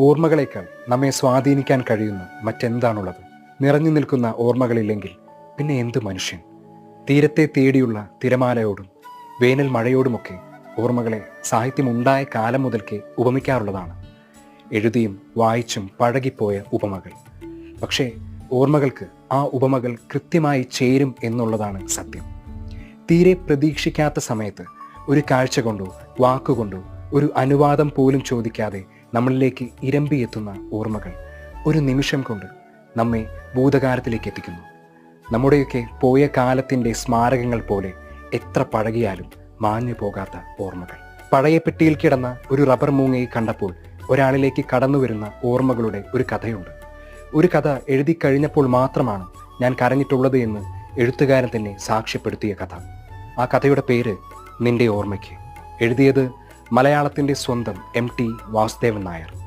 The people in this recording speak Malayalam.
ഓർമ്മകളേക്കാൾ നമ്മെ സ്വാധീനിക്കാൻ കഴിയുന്ന മറ്റെന്താണുള്ളത്? നിറഞ്ഞു നിൽക്കുന്ന ഓർമ്മകളില്ലെങ്കിൽ പിന്നെ എന്ത് മനുഷ്യൻ? തീരത്തെ തേടിയുള്ള തിരമാലയോടും വേനൽ മഴയോടുമൊക്കെ ഓർമ്മകളെ സാഹിത്യമുണ്ടായ കാലം മുതൽക്കേ ഉപമിക്കാറുള്ളതാണ്. എഴുതിയും വായിച്ചും പഴകിപ്പോയ ഉപമകൾ. പക്ഷേ ഓർമ്മകൾക്ക് ആ ഉപമകൾ കൃത്യമായി ചേരും എന്നുള്ളതാണ് സത്യം. തീരെ പ്രതീക്ഷിക്കാത്ത സമയത്ത് ഒരു കാഴ്ച കൊണ്ടോ വാക്കുകൊണ്ടോ ഒരു അനുവാദം പോലും ചോദിക്കാതെ നമ്മളിലേക്ക് ഇരമ്പിയെത്തുന്ന ഓർമ്മകൾ. ഒരു നിമിഷം കൊണ്ട് നമ്മെ ഭൂതകാലത്തിലേക്ക് എത്തിക്കുന്നു. നമ്മുടെയൊക്കെ പോയ കാലത്തിന്റെ സ്മാരകങ്ങൾ പോലെ എത്ര പഴകിയാലും മാഞ്ഞു പോകാത്ത ഓർമ്മകൾ. പഴയ പെട്ടിയിൽ കിടന്ന ഒരു റബ്ബർ മൂങ്ങയെ കണ്ടപ്പോൾ ഒരാളിലേക്ക് കടന്നു വരുന്ന ഓർമ്മകളുടെ ഒരു കഥയുണ്ട്. ഒരു കഥ എഴുതി കഴിഞ്ഞപ്പോൾ മാത്രമാണ് ഞാൻ കരഞ്ഞിട്ടുള്ളത് എന്ന് എഴുത്തുകാരൻ തന്നെ സാക്ഷ്യപ്പെടുത്തിയ കഥ. ആ കഥയുടെ പേര് നിന്റെ ഓർമ്മയ്ക്ക്. എഴുതിയത് മലയാളത്തിന്റെ സ്വന്തം എം ടി വാസുദേവൻ നായർ.